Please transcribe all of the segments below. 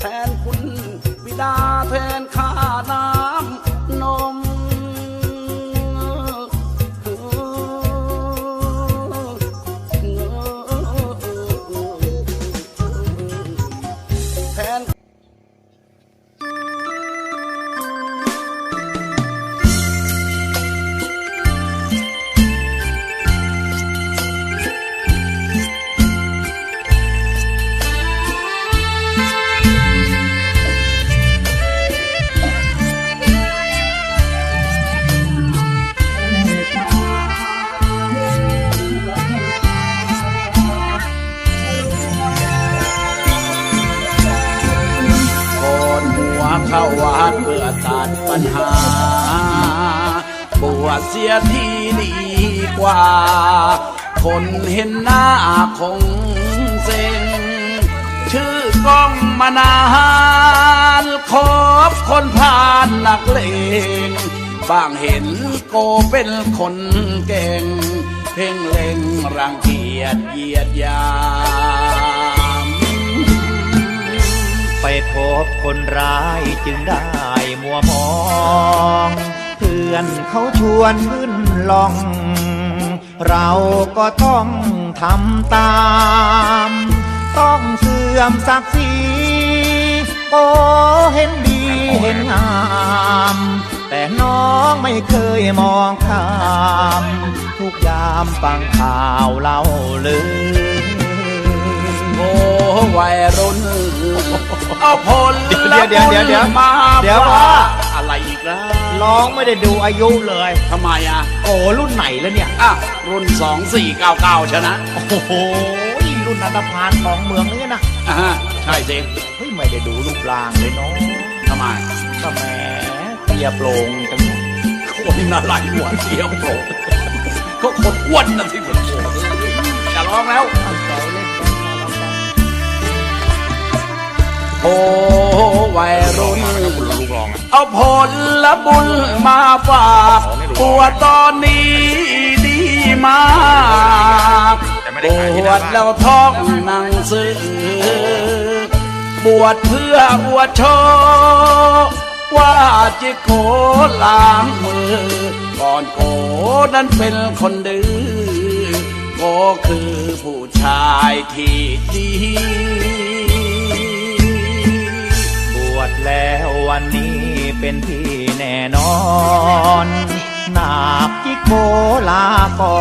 แทนคุณบิดา เข้าวัดเพื่อตัดปัญหา บวชเสียทีดีกว่า คนเห็นหน้าคงเซ็งชื่อกล้องมานานคบคนผ่านนักเลงบางเห็นโกเป็นคนเก่ง เพ่งเล็งรังเกียจเยียดยา ไปพบคนร้ายจึงได้มัวมอง เพื่อนเขาชวนขึ้นลอง เราก็ต้องทำตาม ต้องเสื่อมศักดิ์ศรีโอ้เห็นดีเห็นงาม แต่น้องไม่เคยมองข้าม ทุกยามฟังข่าวเล่าลือ โอ้วัยรุ่นเอาผลเดี๋ยวเดี๋ยวเดี๋ยวเดี๋ยวมาเดี๋ยวว่าว่า อะไรอีกแล้วร้องไม่ได้ดูอายุเลย ทำไมอะโอ้รุ่นไหนแล้วเนี่ย อะรุ่น2499ชนะโอ้โหรุ่นอันธพาลของเมืองนี่นะอ่าฮะใช่สิเฮ้ยไม่ได้ดูรูปร่างเลยเนาะทำไมก็แหมเตียโปร่งจังคนอะไรหัวเทียมโผล่ก็คนอ้วนนะที่เหมือนโผล่อย่าร้องแล้ว โอ้วัยรุ่นคุณลูกรองอะเอาผลละบุญมาฝากตัวตอนนี้ดีมากแต่ไม่บได้ขายที่หวน้าชบ้านแล้วท่องหนังสือบวชเพื่ออวดโชว์ว่าจิโกล้างมือ ก่อนโกนั้นเป็นคนดื้อโกคือผู้ชายที่ดี ชแล้ววันนี้เป็นที่แน่นอนนาบจิโกลาก่อ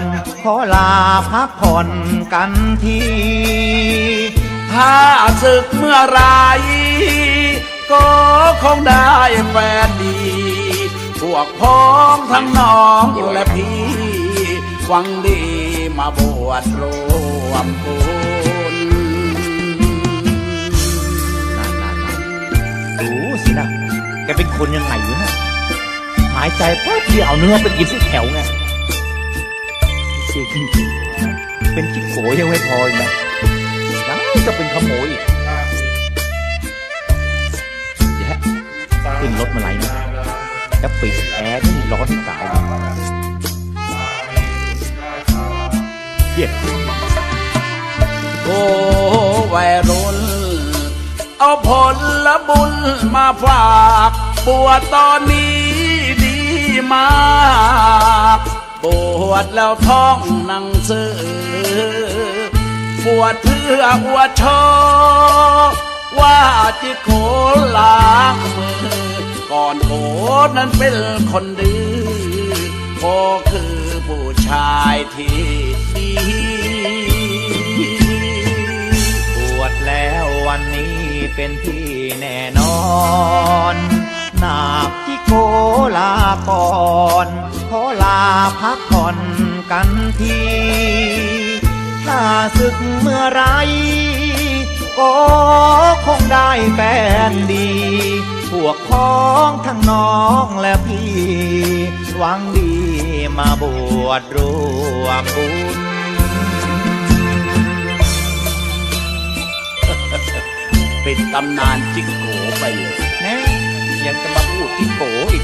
นขอลาพักผ่อนกันที ถ้าศึกเมื่อไรก็คงได้แฟนดี พวกพ้องทั้งน้องและพี่หวังดีมาบวชรวมบุญ ดูสินะแกเป็นคนยังไงอยู่นะหายใจแป๊บเดียวเอาเนื้อไปกินที่แถวไงเสียจริงๆเป็นจิ๊กโกยังไม่พออีกนะยังจะเป็นขโมยอีกเดี๋ยวขึ้นรถมาไหลนะแล้วปิดแอร์นี่ร้อนที่ตายเย็ดโอ้วัยรุ่น เอาผลละบุญมาฝากบวชตอนนี้ดีมากบวชแล้วท่องหนังสือบวชเพื่ออวดโชว์ว่าจิโกล้างมือ ก่อนโกนั้นเป็นคนดื้อโกคือผู้ชายที่ดีบวชแล้ววันนี้ เป็นที่แน่นอนนาคที่โกลาก่อนขอลาพักผ่อนกันทีถ้าศึกเมื่อไรก็คงได้แฟนดี พวกพ้องทั้งน้องและพี่ หวังดีมาบวชรวมบุญ ปิดตำนานจิกโกไปเลยแน่ยังจะมาพูดที่โกอีก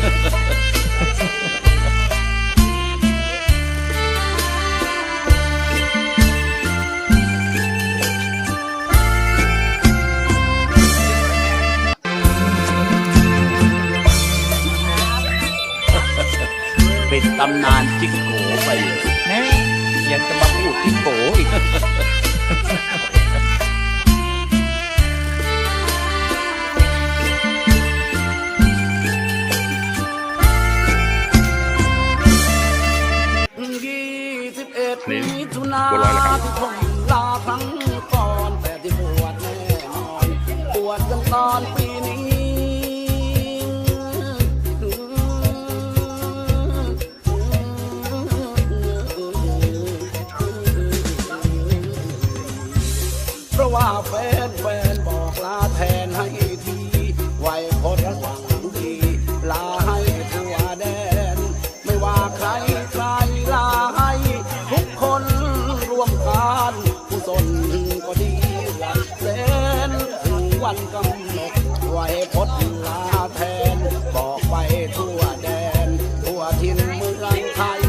ทดลาแทน บอกไปทั่วแดน ทั่วทินเมืองไทย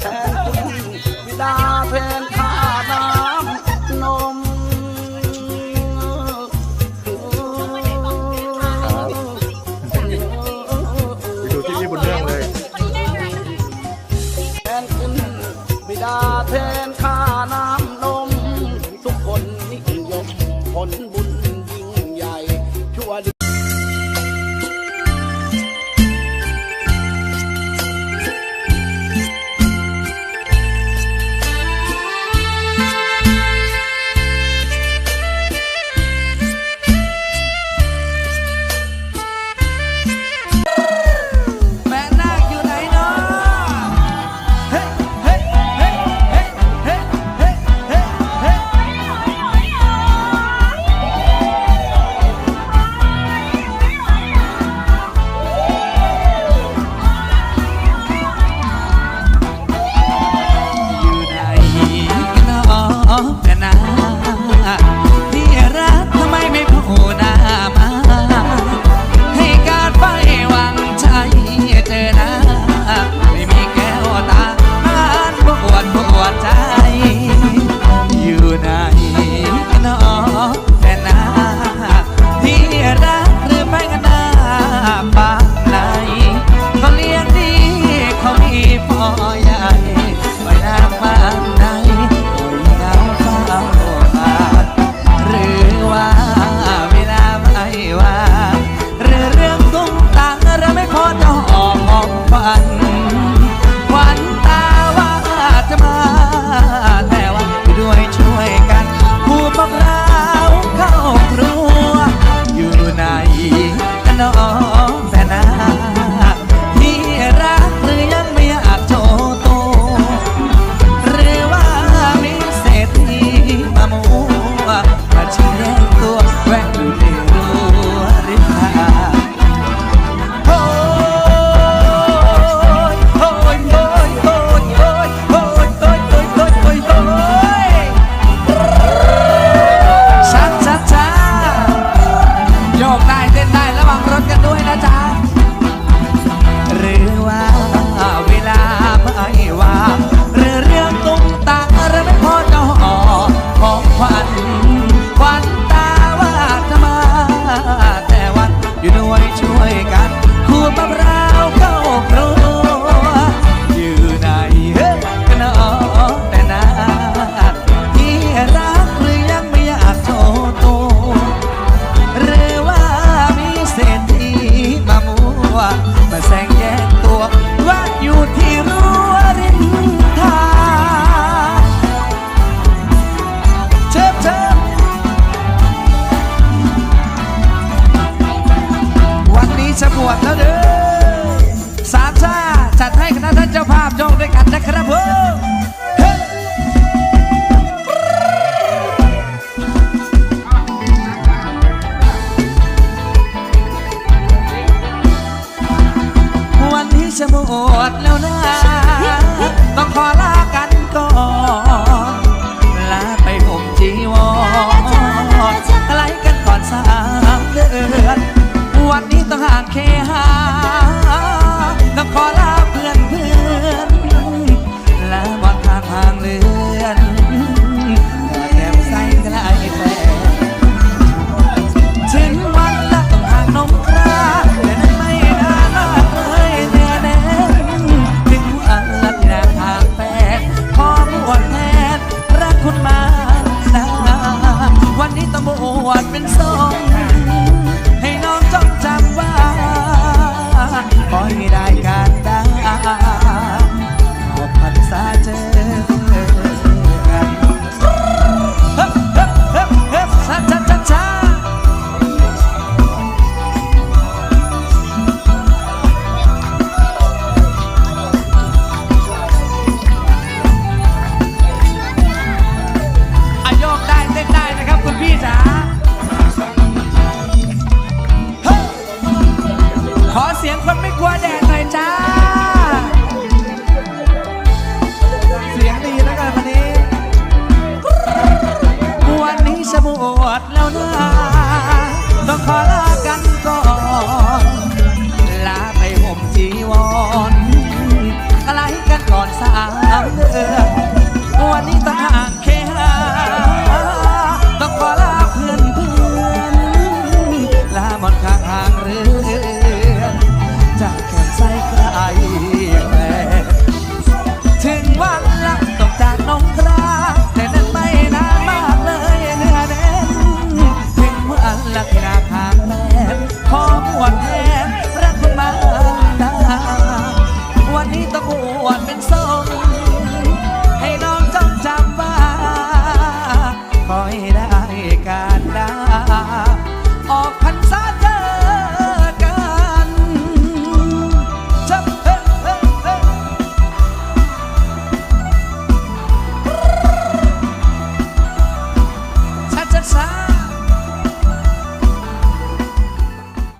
แทนคุณบิดาแทนข้าน้ำนมไปดูที่แทนคุณบิดาแทนข้า